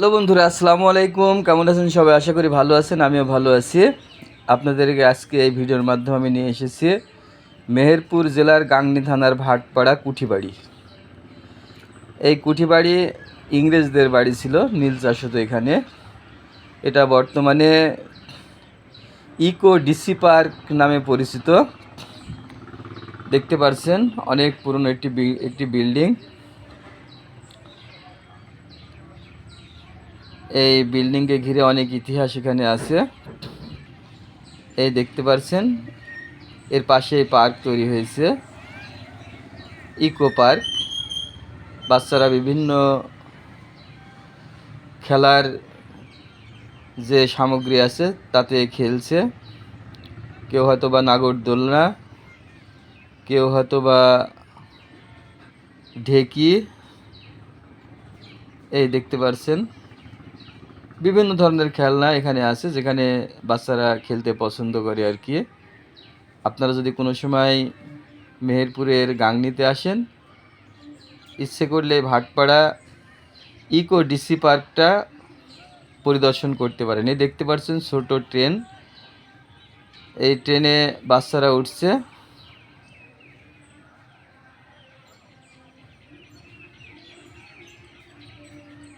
Hello বন্ধুরা, আসসালামু আলাইকুম। কেমন আছেন সবাই? আশা করি ভালো আছেন, আমিও ভালো আছি। আপনাদেরকে আজকে এই ভিডিওর মাধ্যমে আমি নিয়ে এসেছি মেহেরপুর জেলার গাংনি থানার ভাটপাড়া কুঠিবাড়ি। এই কুঠিবাড়ি ইংরেজদের বাড়ি ছিল, নীল চাষত এখানে। এটা বর্তমানে ইকো ডিসি পার্ক নামে পরিচিত। দেখতে পাচ্ছেন অনেক পুরনো একটি একটি বিল্ডিং। এই বিল্ডিংকে ঘিরে অনেক ইতিহাস এখানে আছে। এই দেখতে পাচ্ছেন এর পাশে পার্ক তৈরি হয়েছে। ইকো পার্ক বাচ্চারা বিভিন্ন খেলার যে সামগ্রী আছে তাতে খেলছে। কেউ হয়তো বা নাগরদোলনা, কেউ হয়তো বা ঢেকি। এই দেখতে পাচ্ছেন বিভিন্ন ধরনের খেলনা এখানে আছে, যেখানে বাচ্চারা খেলতে পছন্দ করে আর কি। আপনারা যদি কোনো সময় মেহেরপুরের গাংনিতে আসেন, ইচ্ছে করলে ভাটপাড়া ইকো ডিসি পার্কটা পরিদর্শন করতে পারেন। এই দেখতে পাচ্ছেন ছোট ট্রেন। এই ট্রেনে বাচ্চারা উঠছে।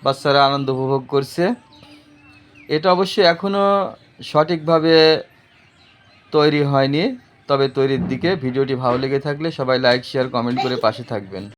বাচ্চারা আনন্দ উপভোগ করছে। এটা অবশ্য এখনও সঠিকভাবে তৈরি হয়নি, তবে তৈরির দিকে ভিডিওটি ভালো লেগে থাকলে সবাই লাইক শেয়ার কমেন্ট করে পাশে থাকবেন।